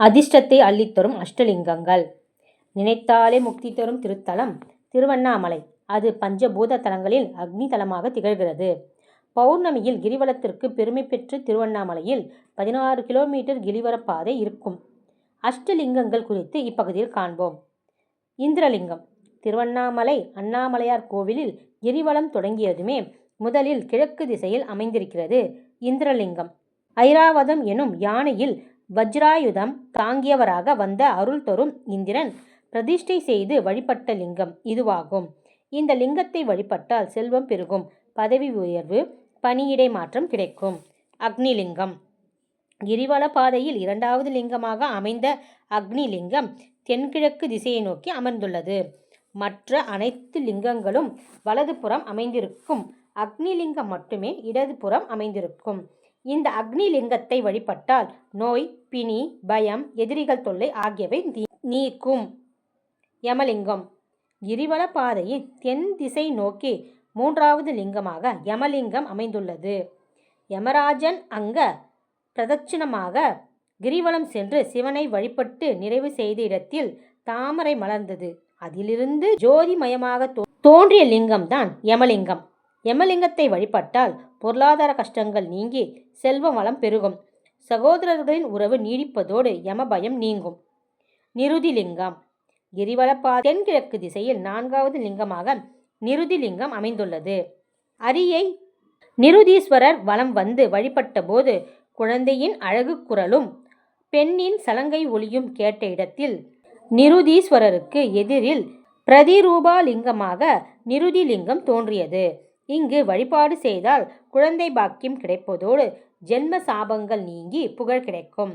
அதிர்ஷ்டத்தை அள்ளித்தரும் அஷ்டலிங்கங்கள். நினைத்தாலே முக்தி தரும் திருத்தலம் திருவண்ணாமலை. அது பஞ்சபூத தலங்களில் அக்னி தலமாக திகழ்கிறது. பௌர்ணமியில் கிரிவலத்திற்கு பெருமை பெற்று திருவண்ணாமலையில் பதினாறு கிலோமீட்டர் கிளிவரப்பாதை இருக்கும். அஷ்டலிங்கங்கள் குறித்து இப்பகுதியில் காண்போம். இந்திரலிங்கம். திருவண்ணாமலை அண்ணாமலையார் கோவிலில் கிரிவலம் தொடங்கியதுமே முதலில் கிழக்கு திசையில் அமைந்திருக்கிறது இந்திரலிங்கம். ஐராவதம் எனும் யானையில் வஜ்ராயுதம் தாங்கியவராக வந்த அருள் தரும் இந்திரன் பிரதிஷ்டை செய்து வழிபட்ட லிங்கம் இதுவாகும். இந்த லிங்கத்தை வழிபட்டால் செல்வம் பெருகும் பதவி உயர்வு பணியிடை மாற்றம் கிடைக்கும். அக்னிலிங்கம். கிரிவல பாதையில் இரண்டாவது லிங்கமாக அமைந்த அக்னிலிங்கம் தென்கிழக்கு திசையை நோக்கி அமர்ந்துள்ளது. மற்ற அனைத்து லிங்கங்களும் வலதுபுறம் அமைந்திருக்கும். அக்னிலிங்கம் மட்டுமே இடதுபுறம் அமைந்திருக்கும். இந்த அக்னி லிங்கத்தை வழிபட்டால் நோய் பிணி பயம் எதிரிகள் தொல்லை ஆகியவை நீ- நீக்கும். யமலிங்கம். கிரிவல பாதையின் தென் திசை நோக்கி மூன்றாவது லிங்கமாக யமலிங்கம் அமைந்துள்ளது. யமராஜன் அங்க பிரதட்சிணமாக கிரிவலம் சென்று சிவனை வழிபட்டு நிறைவு செய்த இடத்தில் தாமரை மலர்ந்தது. அதிலிருந்து ஜோதிமயமாக தோ- தோன்றிய லிங்கம்தான் யமலிங்கம். யமலிங்கத்தை வழிபட்டால் பொருளாதார கஷ்டங்கள் நீங்கி செல்வ வளம் பெருகும். சகோதரர்களின் உறவு நீடிப்பதோடு யமபயம் நீங்கும். நிருதிலிங்கம் கிரிவலப்பா தென்கிழக்கு திசையில் நான்காவது லிங்கமாக நிருதிலிங்கம் அமைந்துள்ளது. அரியை நிருதீஸ்வரர் வலம் வந்து வழிபட்ட போது குழந்தையின் அழகு குரலும் பெண்ணின் சலங்கை ஒளியும் கேட்ட இடத்தில் நிருதீஸ்வரருக்கு எதிரில் பிரதிரூபாலிங்கமாக நிருதிலிங்கம் தோன்றியது. இங்கு வழிபாடு செய்தால் குழந்தை பாக்கியம் கிடைப்பதோடு ஜென்ம சாபங்கள் நீங்கி புகழ் கிடைக்கும்.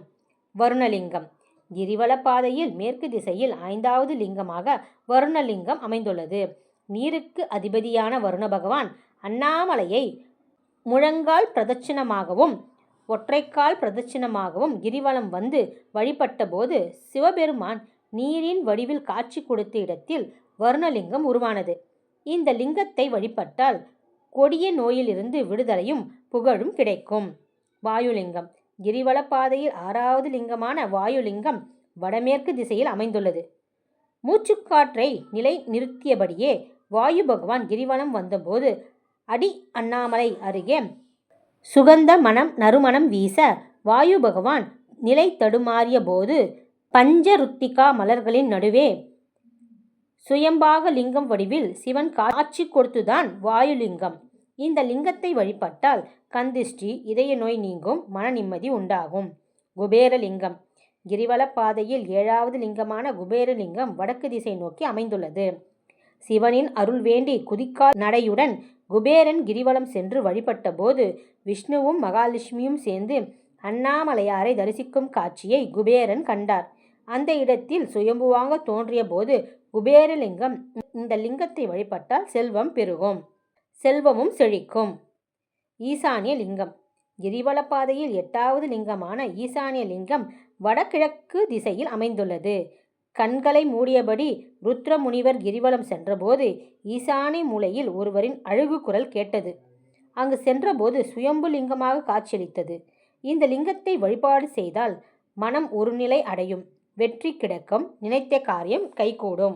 வருணலிங்கம். கிரிவல பாதையில் மேற்கு திசையில் ஐந்தாவது லிங்கமாக வருணலிங்கம் அமைந்துள்ளது. நீருக்கு அதிபதியான வருண பகவான் அண்ணாமலையை முழங்கால் பிரதட்சிணமாகவும் ஒற்றைக்கால் பிரதட்சிணமாகவும் கிரிவலம் வந்து வழிபட்டபோது சிவபெருமான் நீரின் வடிவில் காட்சி கொடுத்த இடத்தில் வருணலிங்கம் உருவானது. இந்த லிங்கத்தை வழிபட்டால் கொடிய நோயிலிருந்து விடுதலையும் புகழும் கிடைக்கும். வாயுலிங்கம். கிரிவல பாதையில் ஆறாவது லிங்கமான வாயுலிங்கம் வடமேற்கு திசையில் அமைந்துள்ளது. மூச்சுக்காற்றை நிலை நிறுத்தியபடியே வாயு பகவான் கிரிவலம் வந்தபோது அடி அண்ணாமலை அருகே சுகந்த மனம் நறுமணம் வீச வாயு பகவான் நிலை தடுமாறிய போது பஞ்சருத்திகா மலர்களின் நடுவே சுயம்பாக லிங்கம் வடிவில் சிவன் காட்சி கொடுத்துதான் வாயுலிங்கம். இந்த லிங்கத்தை வழிபட்டால் கந்திஷ்டி இதய நோய் நீங்கும் மன நிம்மதி உண்டாகும். குபேரலிங்கம். கிரிவல பாதையில் ஏழாவது லிங்கமான குபேரலிங்கம் வடக்கு திசை நோக்கி அமைந்துள்ளது. சிவனின் அருள் வேண்டி குதிக்கால் நடையுடன் குபேரன் கிரிவலம் சென்று வழிபட்ட போது விஷ்ணுவும் மகாலட்சுமியும் சேர்ந்து அண்ணாமலையாரை தரிசிக்கும் காட்சியை குபேரன் கண்டார். அந்த இடத்தில் சுயம்புவாங்க தோன்றிய போது குபேரலிங்கம் இந்த லிங்கத்தை வழிபட்டால் செல்வம் பெருகும் செல்வமும் செழிக்கும். ஈசானிய லிங்கம். கிரிவலப்பாதையில் எட்டாவது லிங்கமான ஈசானிய லிங்கம் வடகிழக்கு திசையில் அமைந்துள்ளது. கண்களை மூடியபடி ருத்ரமுனிவர் கிரிவலம் சென்றபோது ஈசானிய மூலையில் ஒருவரின் அழுகு குரல் கேட்டது. அங்கு சென்றபோது சுயம்பு லிங்கமாக காட்சியளித்தது. இந்த லிங்கத்தை வழிபாடு செய்தால் மனம் ஒருநிலை அடையும். வெற்றி கிடைக்கும் நினைத்த காரியம் கைகூடும்.